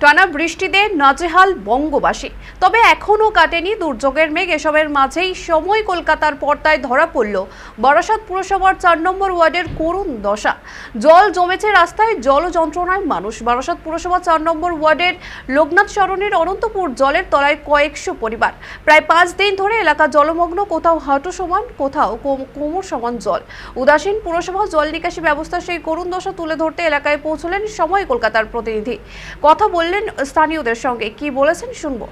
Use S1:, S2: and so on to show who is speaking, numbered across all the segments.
S1: টানা বৃষ্টিতে নাজেহাল বঙ্গবাসী। তবে এখনও কাটেনি দুর্যোগের মেঘ, এসবের মাঝেই সময় কলকাতার পর্দায় ধরা পড়ল বারাসাত পুরসভার চার নম্বর ওয়ার্ডের করুণ দশা। জল জমেছে রাস্তায়, জল যন্ত্রণায় মানুষ। বারাসাত পুরসভা চার নম্বর ওয়ার্ডের লোকনাথ সরণের অনন্তপুর জলের তলায় কয়েকশো পরিবার। প্রায় পাঁচ দিন ধরে এলাকা জলমগ্ন, কোথাও হাঁটু সমান, কোথাও কোম- কোমর সমান জল। উদাসীন পুরসভা জল নিকাশি ব্যবস্থা সেই করুণ দশা তুলে ধরতে এলাকায় পৌঁছলেন সময় কলকাতার প্রতিনিধি। কথা বললেন স্থানীয়দের সঙ্গে। কি বলেছেন শুনব।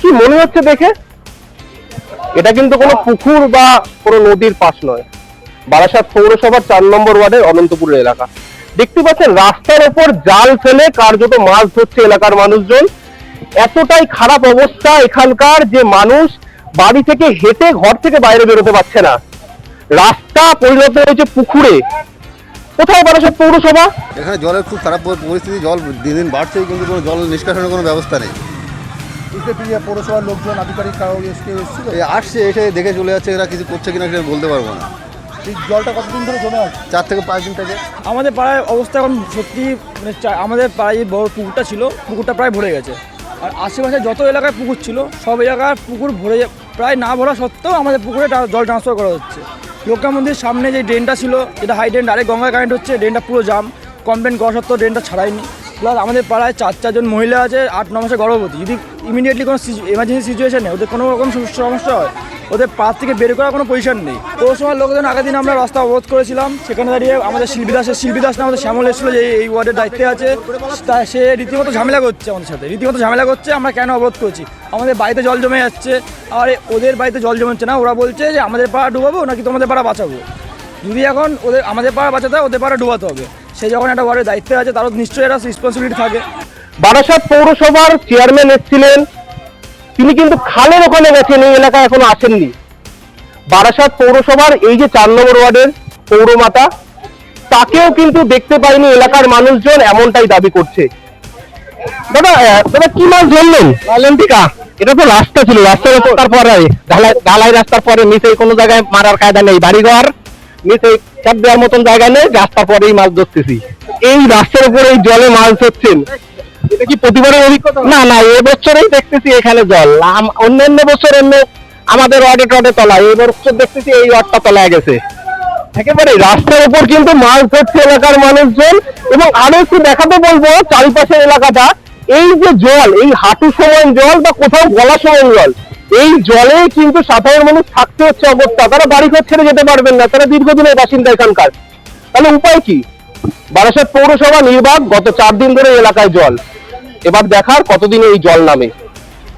S2: কি মনে হচ্ছে দেখে? এটা কিন্তু কোনো পুকুর বা কোনো নদীর পাশ নয়। বারাসাত পৌরসভার চার নম্বর ওয়ার্ডের অনন্তপুরের এলাকা। দেখতে পাচ্ছেন, রাস্তার ওপর জাল ফেলে কার্যত মাছ ধরছে এলাকার মানুষজন। এতটাই খারাপ অবস্থা এখানকার যে মানুষ বাড়ি থেকে হেঁটে ঘর থেকে বাইরে বেরোতে পারছে না। রাস্তা পরিণত হয়েছে পুকুরে। কোথায় বারাসাত পৌরসভা?
S3: এখানে জলের খুব খারাপ পরিস্থিতি জল দিন দিন বাড়ছে কিন্তু কোনো জল নিষ্কাশনের কোনো ব্যবস্থা নেই।
S4: পৌরসভার লোকজন আধিকারিক
S3: আসছে এসে দেখে চলে যাচ্ছে এরা কিছু করছে কিনা সেটা বলতে পারব না।
S4: জলটা কতদিন ধরে জমে আছে?
S3: চার থেকে পাঁচ দিন থেকে।
S5: আমাদের পাড়ায় অবস্থা এখন সত্যি মানে চা- আমাদের পাড়ায় যে বড় পুকুরটা ছিল পুকুরটা প্রায় ভরে গেছে। আর আশেপাশে যত এলাকায় পুকুর ছিল সব এলাকার পুকুর ভরে প্রায় না ভরা সত্ত্বেও আমাদের পুকুরে জল ট্রান্সফার করা হচ্ছে। লোকা মন্দির সামনে যে ড্রেনটা ছিল, যেটা হাই ড্রেন ডাইরেক্ট গঙ্গায় কারেন্ট হচ্ছে, ড্রেনটা পুরো জাম কমপ্লেন করা সত্ত্বেও ড্রেনটা ছাড়াইনি প্লাস আমাদের পাড়ায় চার, চারজন মহিলা আছে, আট, ন মাসে গর্ভবতী। যদি ইমিডিয়েটলি কোনো এমার্জেন্সি সিচুয়েশনে ওদের কোনো রকম সমস্যা হয় ওদের পাশ থেকে বের করার কোনো পজিশন নেই। পৌরসভার লোকজন আগের দিন আমরা রাস্তা অবরোধ করেছিলাম। সেখানে দাঁড়িয়ে আমাদের শিল্পী দাসের শিল্পী দাস না আমাদের শ্যামল এসেছিল যে এই ওয়ার্ডের দায়িত্বে আছে। তা সে রীতিমতো ঝামেলা করছে আমাদের সাথে। রীতিমতো ঝামেলা করছে, আমরা কেন অবরোধ করছি? আমাদের বাড়িতে জল জমে যাচ্ছে। আর ওদের বাড়িতে জল জমছে না। ওরা বলছে যে আমাদের পাড়া ডুবাবো নাকি তোমাদের পাড়া বাঁচাবো? যদি এখন ওদের আমাদের পাড়া বাঁচাতে হয়, ওদের পাড়া ডুবাতে হবে। সে যখন একটা ওয়ার্ডের দায়িত্বে আছে, তারও নিশ্চয়ই একটা রেসপন্সিবিলিটি থাকে।
S2: বারাসাত পৌরসভার চেয়ারম্যান এসেছিলেন। তিনি কিন্তু খালের ওখানে গেছেন এই এলাকায় এখনও আসেননি। বারাসাত পৌরসভার এই যে চার নম্বর ওয়ার্ডের পৌরমাতা তাকেও কিন্তু দেখতে পাইনি এলাকার মানুষজন এমনটাই দাবি করছে। দাদা দাদা কি মাছ ধরলেন? অলিম্পিকা এটা তো রাস্তা ছিল রাস্তার উপর তারপরে ঢালাই ঢালাই রাস্তার পরে নিচে কোনো জায়গায় মারার কায়দা নেই বাড়িঘর নিচে চাপ দেওয়ার মতন জায়গা নেই রাস্তার পরেই মাছ ধরতেছি। এই রাস্তার উপরে এই জলে মাছ ধরছেন। এটা কি প্রতিবারের অভিজ্ঞতা? না না, এবছরেই দেখতেছি এখানে জল। অন্যান্য বছর এমনি আমাদের ওয়ার্ডে টর্ডে তলায় বছর দেখতেছি এই ওয়ার্ডটা তলায় গেছে। একেবারে রাস্তার উপর কিন্তু মাছ ধরছে এলাকার মানুষজন, এবং আরও একটু দেখাতে বলব চারিপাশের এলাকাটা। এই যে জল, এই হাঁটু সমান জল বা কোথাও গলা সমান জল, এই জলে কিন্তু সাধারণ মানুষ থাকতে হচ্ছে অবস্থা তারা বাড়িঘর ছেড়ে যেতে পারবেন না, তারা দীর্ঘদিনের বাসিন্দা এখানকার। তাহলে উপায় কি? বারাসাত পৌরসভা নির্বাক গত চার দিন ধরে এলাকায় জল। এবার দেখার কতদিনে এই জল নামে।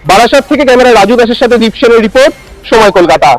S2: বারাসাত থেকে ক্যামেরা রাজু দাসের সাথে দীপসেনের রিপোর্ট, সময় কলকাতা।